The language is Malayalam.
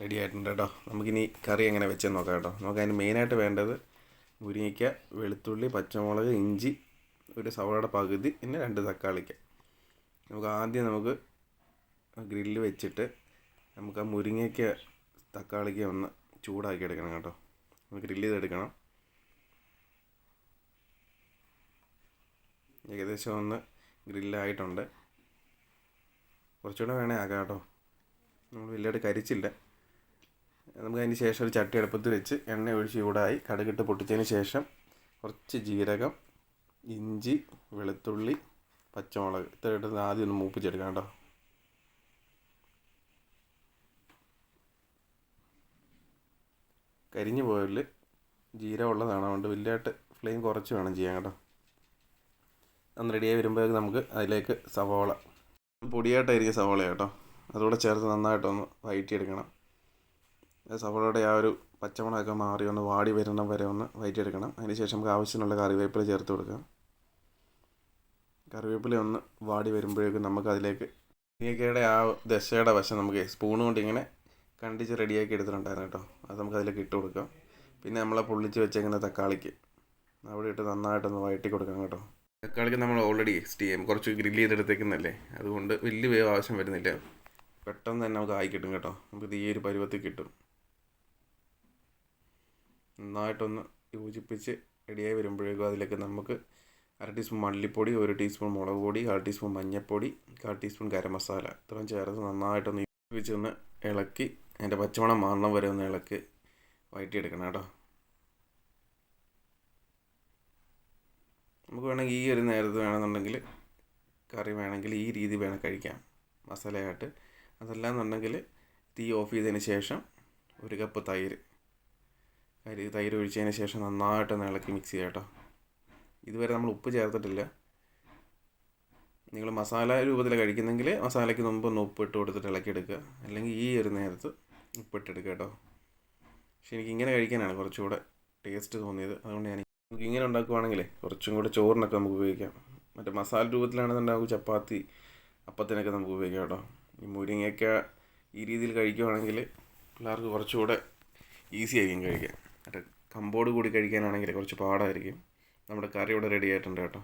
റെഡി ആയിട്ടുണ്ട് കേട്ടോ. നമുക്കിനി കറി എങ്ങനെ വെച്ചെന്ന് നോക്കാം കേട്ടോ. നമുക്ക് അതിന് മെയിനായിട്ട് വേണ്ടത് മുരിങ്ങയ്ക്ക വെളുത്തുള്ളി പച്ചമുളക് ഇഞ്ചി ഒരു സവാളയുടെ പകുതി പിന്നെ രണ്ട് തക്കാളിക്ക. നമുക്ക് ആദ്യം നമുക്ക് ഗ്രില്ല് വെച്ചിട്ട് നമുക്ക് ആ മുരിങ്ങയ്ക്ക തക്കാളിക്ക ഒന്ന് ചൂടാക്കി എടുക്കണം കേട്ടോ. ഗ്രില്ല് ചെയ്തെടുക്കണം. ഏകദേശം ഒന്ന് ഗ്രില്ലായിട്ടുണ്ട് കുറച്ചുകൂടെ വേണേ ആക്കാം കേട്ടോ. നമ്മൾ വലിയതായിട്ട് കരിച്ചില്ല. നമുക്ക് അതിന് ശേഷം ഒരു ചട്ടി അടുപ്പത്ത് വെച്ച് എണ്ണ ഒഴിച്ച് ചൂടായി കടുകിട്ട് പൊട്ടിച്ചതിന് ശേഷം കുറച്ച് ജീരകം ഇഞ്ചി വെളുത്തുള്ളി പച്ചമുളക്. ഇത്ര ഇട്ട് ആദ്യം ഒന്ന് മൂപ്പിച്ചെടുക്കാം കേട്ടോ. കരിഞ്ഞു പോയതിൽ ജീരകം ഉള്ളതാണ്. അതുകൊണ്ട് വലിയതായിട്ട് ഫ്ലെയിം കുറച്ച് വേണം ചെയ്യാൻ കേട്ടോ. അന്ന് റെഡിയായി വരുമ്പോഴേക്ക് നമുക്ക് അതിലേക്ക് സവോള. പൊടിയായിട്ടായിരിക്കും സവോള കേട്ടോ. അതുകൂടെ ചേർത്ത് നന്നായിട്ടൊന്ന് വഴറ്റിയെടുക്കണം സവോളയുടെ ആ ഒരു പച്ചമുളകൊക്കെ മാറി ഒന്ന് വാടി വരണം വരെ ഒന്ന് വയറ്റിയെടുക്കണം. അതിന് ശേഷം നമുക്ക് ആവശ്യത്തിനുള്ള കറിവേപ്പില ചേർത്ത് കൊടുക്കാം. കറിവേപ്പില ഒന്ന് വാടി വരുമ്പോഴേക്കും നമുക്ക് അതിലേക്ക് മുരിങ്ങക്കയുടെ ആ ദശയുടെ വശം നമുക്ക് സ്പൂൺ കൊണ്ട് ഇങ്ങനെ കണ്ടിച്ച് റെഡിയാക്കി എടുത്തിട്ടുണ്ടായിരുന്നു കേട്ടോ. അത് നമുക്ക് അതിലേക്ക് ഇട്ട് കൊടുക്കാം. പിന്നെ നമ്മളെ പൊള്ളിച്ച് വെച്ചേക്കുന്ന തക്കാളിക്ക് അവിടെ ഇട്ട് നന്നായിട്ടൊന്ന് വഴറ്റി കൊടുക്കണം കേട്ടോ. തക്കാളിക്ക് നമ്മൾ ഓൾറെഡി സ്റ്റീം കുറച്ച് ഗ്രില്ല് ചെയ്തെടുത്തേക്കുന്നല്ലേ അതുകൊണ്ട് വലിയ വേവ് ആവശ്യം വരുന്നില്ല. പെട്ടെന്ന് തന്നെ നമുക്ക് ആയി കിട്ടും കേട്ടോ. നമുക്ക് ഈ ഒരു പരുവത്തിൽ കിട്ടും. നന്നായിട്ടൊന്ന് യോജിപ്പിച്ച് റെഡിയായി വരുമ്പോഴേക്കും അതിലേക്ക് നമുക്ക് അര ടീസ്പൂൺ മല്ലിപ്പൊടി ഒരു ടീസ്പൂൺ മുളക് പൊടി കാൽ ടീസ്പൂൺ മഞ്ഞൾപ്പൊടി കാൽ ടീസ്പൂൺ ഗരം മസാല ഇത്രയും ചേർത്ത് നന്നായിട്ടൊന്ന് യോജിപ്പിച്ചൊന്ന് ഇളക്കി അതിന്റെ പച്ചമണം മാറണം വരെ ഒന്ന് ഇളക്കി വഴറ്റിയെടുക്കണം കേട്ടോ. നമുക്ക് വേണമെങ്കിൽ ഈ ഒരു നേരത്ത് വേണമെന്നുണ്ടെങ്കിൽ കറി വേണമെങ്കിൽ ഈ രീതി വേണം കഴിക്കാം മസാലയായിട്ട്. അതല്ല എന്നുണ്ടെങ്കിൽ തീ ഓഫ് ചെയ്തതിന് ശേഷം ഒരു കപ്പ് തൈര് അരി തൈര് ഒഴിച്ചതിന് ശേഷം നന്നായിട്ടൊന്ന് ഇളക്കി മിക്സ് ചെയ്യാം കേട്ടോ. ഇതുവരെ നമ്മൾ ഉപ്പ് ചേർത്തിട്ടില്ല. നിങ്ങൾ മസാല രൂപത്തിൽ കഴിക്കുന്നെങ്കിൽ മസാലയ്ക്ക് മുമ്പ് ഒന്ന് ഉപ്പ് ഇട്ട് കൊടുത്തിട്ട് ഇളക്കിയെടുക്കുക. അല്ലെങ്കിൽ ഈ ഒരു നേരത്ത് ഉപ്പിട്ടെടുക്കുക കേട്ടോ. പക്ഷെ എനിക്ക് ഇങ്ങനെ കഴിക്കാനാണ് കുറച്ചുകൂടെ ടേസ്റ്റ് തോന്നിയത്. അതുകൊണ്ട് ഞാൻ നമുക്ക് ഇങ്ങനെ ഉണ്ടാക്കുവാണെങ്കിലേ കുറച്ചും കൂടെ ചോറിനൊക്കെ നമുക്ക് ഉപയോഗിക്കാം. മറ്റേ മസാല രൂപത്തിലാണെന്നുണ്ടെങ്കിൽ ചപ്പാത്തി അപ്പത്തിനൊക്കെ നമുക്ക് ഉപയോഗിക്കാം കേട്ടോ. ഈ മുരിങ്ങയൊക്കെ ഈ രീതിയിൽ കഴിക്കുവാണെങ്കിൽ പിള്ളേർക്ക് കുറച്ചുകൂടെ ഈസി ആയിരിക്കും കഴിക്കാൻ. മറ്റേ കമ്പോട് കൂടി കഴിക്കാനാണെങ്കിൽ കുറച്ച് പാടായിരിക്കും. നമ്മുടെ കറി ഇവിടെ റെഡി ആയിട്ടുണ്ട് കേട്ടോ.